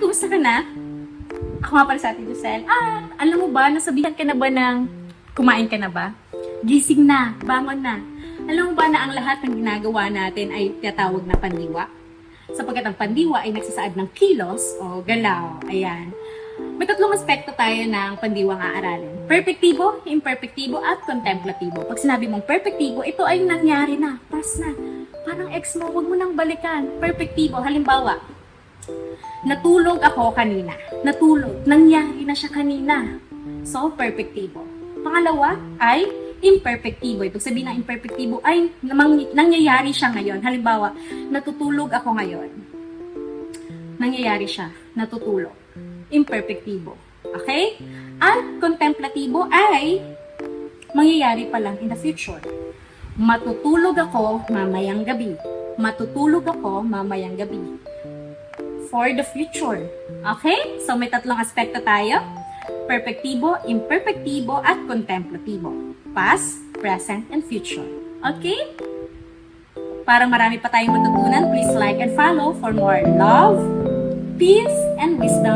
Kumusta ka na? Ako nga pala sa atin, Giselle. Ah, alam mo ba, nasabihan ka na ba ng kumain ka na ba? Gising na, bangon na. Alam mo ba na ang lahat ng ginagawa natin ay tinatawag na pandiwa? Sapagkat ang pandiwa ay nagsasaad ng kilos o galaw. Ayan. May tatlong aspekto tayo ng pandiwang aaralin. Perpektibo, imperpektibo, at kontemplatibo. Pag sinabi mong perpektibo, ito ay nangyari na, past na. Parang ex mo, huwag mo nang balikan. Perpektibo, halimbawa, natulog ako kanina. Natulog. Nangyari na siya kanina. So, perpektibo. Pangalawa ay imperpektibo. Ibig sabihin ng imperpektibo ay nangyayari siya ngayon. Halimbawa, natutulog ako ngayon. Nangyayari siya. Natutulog. Imperpektibo. Okay? At contemplatibo ay mangyayari pa lang in the future. Matutulog ako mamayang gabi. Matutulog ako mamayang gabi. For the future. Okay? So may tatlong aspekto tayo. Perpektibo, imperpektibo, at contemplatibo. Past, present, and future. Okay? Para marami pa tayong matutunan, please like and follow for more love, peace, and wisdom.